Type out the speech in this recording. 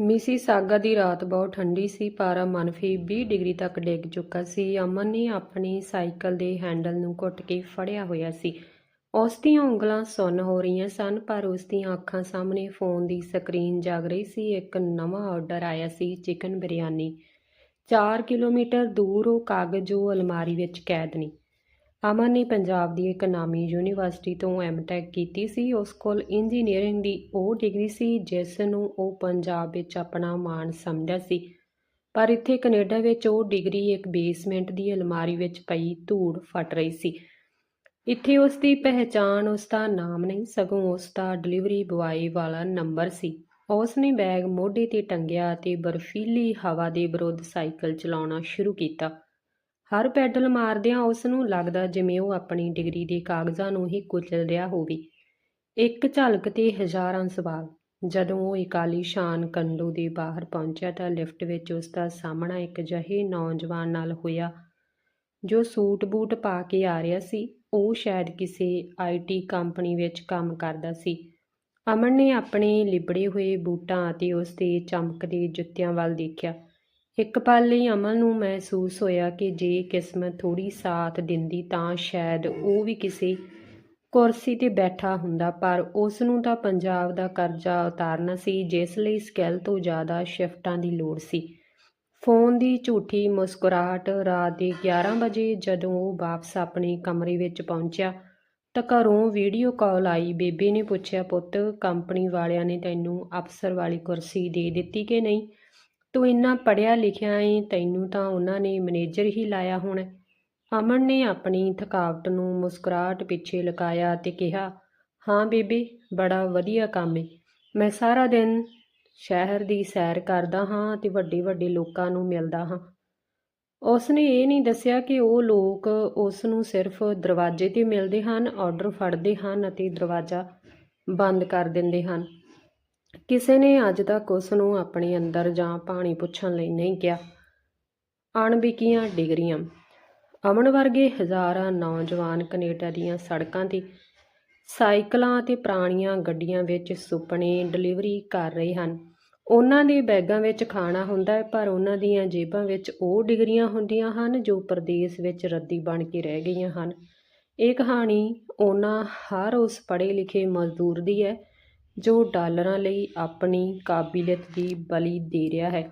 Mississauga ਦੀ ਰਾਤ ਬਹੁਤ ਠੰਡੀ ਸੀ, ਪਾਰਾ ਮੰਨਫੀ 20 ਡਿਗਰੀ ਤੱਕ ਡਿੱਗ ਚੁੱਕਾ ਸੀ। ਅਮਨ ਨੇ ਆਪਣੀ ਸਾਈਕਲ ਦੇ ਹੈਂਡਲ ਨੂੰ ਘੁੱਟ ਕੇ ਫੜਿਆ ਹੋਇਆ ਸੀ। ਉਸ ਦੀਆਂ ਉਂਗਲਾਂ ਸੁੰਨ ਹੋ ਰਹੀਆਂ ਸਨ, ਪਰ ਉਸ ਦੀਆਂ ਅੱਖਾਂ ਸਾਹਮਣੇ ਫੋਨ ਦੀ ਸਕਰੀਨ ਜਾਗ ਰਹੀ ਸੀ। ਇੱਕ ਨਵਾਂ ਆਰਡਰ ਆਇਆ ਸੀ, ਚਿਕਨ ਬਿਰਿਆਨੀ 4 ਕਿਲੋਮੀਟਰ ਦੂਰ ਉਹ ਕਾਗਜ਼ ਜੋ ਅਲਮਾਰੀ ਵਿੱਚ ਕੈਦ ਨਹੀਂ। ਅਮਨ ਨੇ ਪੰਜਾਬ ਦੀ ਇੱਕ ਨਾਮੀ ਯੂਨੀਵਰਸਿਟੀ ਤੋਂ ਐਮਟੈਕ ਕੀਤੀ ਸੀ। ਉਸ ਕੋਲ ਇੰਜੀਨੀਅਰਿੰਗ ਦੀ ਉਹ ਡਿਗਰੀ ਸੀ, ਜਿਸ ਨੂੰ ਉਹ ਪੰਜਾਬ ਵਿੱਚ ਆਪਣਾ ਮਾਣ ਸਮਝਦਾ ਸੀ। ਪਰ ਇੱਥੇ ਕੈਨੇਡਾ ਵਿੱਚ ਉਹ ਡਿਗਰੀ ਇੱਕ ਬੇਸਮੈਂਟ ਦੀ ਅਲਮਾਰੀ ਵਿੱਚ ਪਈ ਧੂੜ ਫਟ ਰਹੀ ਸੀ। ਇੱਥੇ ਉਸ ਦੀ ਪਹਿਚਾਣ ਉਸ ਦਾ ਨਾਮ ਨਹੀਂ, ਸਗੋਂ ਉਸ ਦਾ ਡਿਲੀਵਰੀ ਬੁਆਏ ਵਾਲਾ ਨੰਬਰ ਸੀ। ਉਸ ਨੇ ਬੈਗ ਮੋਢੇ ਤੇ ਟੰਗਿਆ ਤੇ ਬਰਫੀਲੀ ਹਵਾ ਦੇ ਵਿਰੁੱਧ ਸਾਈਕਲ ਚਲਾਉਣਾ ਸ਼ੁਰੂ ਕੀਤਾ। ਹਰ ਪੈਡਲ ਮਾਰਦਿਆਂ ਉਸ ਨੂੰ ਲੱਗਦਾ ਜਿਵੇਂ ਉਹ ਆਪਣੀ ਡਿਗਰੀ ਦੇ ਕਾਗਜ਼ਾਂ ਨੂੰ ਹੀ ਕੁਚਲ ਰਿਹਾ ਹੋਵੇ। ਇੱਕ ਝਲਕ ਤੇ ਹਜ਼ਾਰਾਂ ਸਵਾਲ। ਜਦੋਂ ਉਹ ਇਕਾਲੀ ਸ਼ਾਨ ਕੰਡੋ ਦੇ ਬਾਹਰ ਪਹੁੰਚਿਆ ਤਾਂ ਲਿਫਟ ਵਿੱਚ ਉਸ ਦਾ ਸਾਹਮਣਾ ਇੱਕ ਜਹੇ ਨੌਜਵਾਨ ਨਾਲ ਹੋਇਆ। ਜੋ ਸੂਟ ਬੂਟ ਪਾ ਕੇ ਆ ਰਿਹਾ ਸੀ, ਉਹ ਸ਼ਾਇਦ ਕਿਸੇ ਆਈਟੀ ਕੰਪਨੀ ਵਿੱਚ ਕੰਮ ਕਰਦਾ ਸੀ। ਅਮਨ ਨੇ ਆਪਣੇ ਲਿਬੜੇ ਹੋਏ ਬੂਟਾਂ ਅਤੇ ਉਸ ਦੇ ਚਮਕਦੇ ਜੁੱਤਿਆਂ ਵੱਲ ਦੇਖਿਆ। ਇੱਕ ਪਲ ਲਈ ਅਮਲ ਨੂੰ ਮਹਿਸੂਸ ਹੋਇਆ ਕਿ ਜੇ ਕਿਸਮਤ ਥੋੜੀ ਸਾਥ ਦਿੰਦੀ ਤਾਂ ਸ਼ਾਇਦ ਉਹ ਵੀ ਕਿਸੇ ਕੁਰਸੀ ਤੇ ਬੈਠਾ ਹੁੰਦਾ, ਪਰ ਉਸ ਨੂੰ ਤਾਂ ਪੰਜਾਬ ਦਾ ਕਰਜ਼ਾ ਉਤਾਰਨਾ ਸੀ, ਜਿਸ ਲਈ ਸਕਿੱਲ ਤੋਂ ਜ਼ਿਆਦਾ ਸ਼ਿਫਟਾਂ ਦੀ ਲੋੜ ਸੀ। ਫੋਨ ਦੀ ਝੂਠੀ ਮੁਸਕਰਾਹਟ ਰਾਤ ਦੇ 11 ਵਜੇ ਜਦੋਂ ਉਹ ਵਾਪਸ ਆਪਣੇ ਕਮਰੇ ਵਿੱਚ ਪਹੁੰਚਿਆ ਤਾਂ ਘਰੋਂ ਵੀਡੀਓ ਕਾਲ ਆਈ। ਬੇਬੇ ਨੇ ਪੁੱਛਿਆ, ਪੁੱਤ, ਕੰਪਨੀ ਵਾਲਿਆਂ ਨੇ ਤੈਨੂੰ ਅਫਸਰ ਵਾਲੀ ਕੁਰਸੀ ਦੇ ਦਿੱਤੀ ਕਿ ਨਹੀਂ? ਤੂੰ ਇੰਨਾ ਪੜਿਆ ਲਿਖਿਆ ਏ, ਤੈਨੂੰ ਤਾਂ ਉਹਨਾਂ ਨੇ ਮੈਨੇਜਰ ਹੀ ਲਾਇਆ ਹੋਣਾ। ਅਮਨ ਨੇ ਆਪਣੀ ਥਕਾਵਟ ਨੂੰ ਮੁਸਕਰਾਹਟ ਪਿੱਛੇ ਲੁਕਾਇਆ ਤੇ ਕਿਹਾ, ਹਾਂ ਬੇਬੇ, ਬੜਾ ਵਧੀਆ ਕੰਮ ਏ। ਮੈਂ ਸਾਰਾ ਦਿਨ ਸ਼ਹਿਰ ਦੀ ਸੈਰ ਕਰਦਾ ਹਾਂ ਤੇ ਵੱਡੇ ਵੱਡੇ ਲੋਕਾਂ ਨੂੰ ਮਿਲਦਾ ਹਾਂ। ਉਸ ਨੇ ਇਹ ਨਹੀਂ ਦੱਸਿਆ ਕਿ ਉਹ ਲੋਕ ਉਸ ਨੂੰ ਸਿਰਫ ਦਰਵਾਜ਼ੇ ਤੇ ਮਿਲਦੇ ਹਨ, ਆਰਡਰ ਫੜਦੇ ਹਨ ਅਤੇ ਦਰਵਾਜ਼ਾ ਬੰਦ ਕਰ ਦਿੰਦੇ ਹਨ। ਕਿਸੇ ਨੇ ਅੱਜ ਤੱਕ ਉਸ ਨੂੰ ਆਪਣੇ ਅੰਦਰ ਜਾਂ ਪਾਣੀ ਪੁੱਛਣ ਲਈ ਨਹੀਂ ਕਿਹਾ। ਅਣਬਿਕੀਆਂ ਡਿਗਰੀਆਂ। ਅਮਨ ਵਰਗੇ ਹਜ਼ਾਰਾਂ ਨੌਜਵਾਨ ਕੈਨੇਡਾ ਦੀਆਂ ਸੜਕਾਂ ਤੇ ਸਾਈਕਲਾਂ ਅਤੇ ਪੁਰਾਣੀਆਂ ਗੱਡੀਆਂ ਵਿੱਚ ਸੁਪਨੇ ਡਿਲੀਵਰੀ ਕਰ ਰਹੇ ਹਨ। ਉਹਨਾਂ ਦੇ ਬੈਗਾਂ ਵਿੱਚ ਖਾਣਾ ਹੁੰਦਾ ਹੈ, ਪਰ ਉਹਨਾਂ ਦੀਆਂ ਜੇਬਾਂ ਵਿੱਚ ਉਹ ਡਿਗਰੀਆਂ ਹੁੰਦੀਆਂ ਹਨ ਜੋ ਪ੍ਰਦੇਸ਼ ਵਿੱਚ ਰੱਦੀ ਬਣ ਕੇ ਰਹਿ ਗਈਆਂ ਹਨ। ਇਹ ਕਹਾਣੀ ਉਹਨਾਂ ਹਰ ਉਸ ਪੜ੍ਹੇ ਲਿਖੇ ਮਜ਼ਦੂਰ ਦੀ ਹੈ ਜੋ ਡਾਲਰਾਂ ਲਈ ਆਪਣੀ ਕਾਬਲੀਅਤ ਦੀ ਬਲੀ ਦੇ ਰਿਹਾ ਹੈ।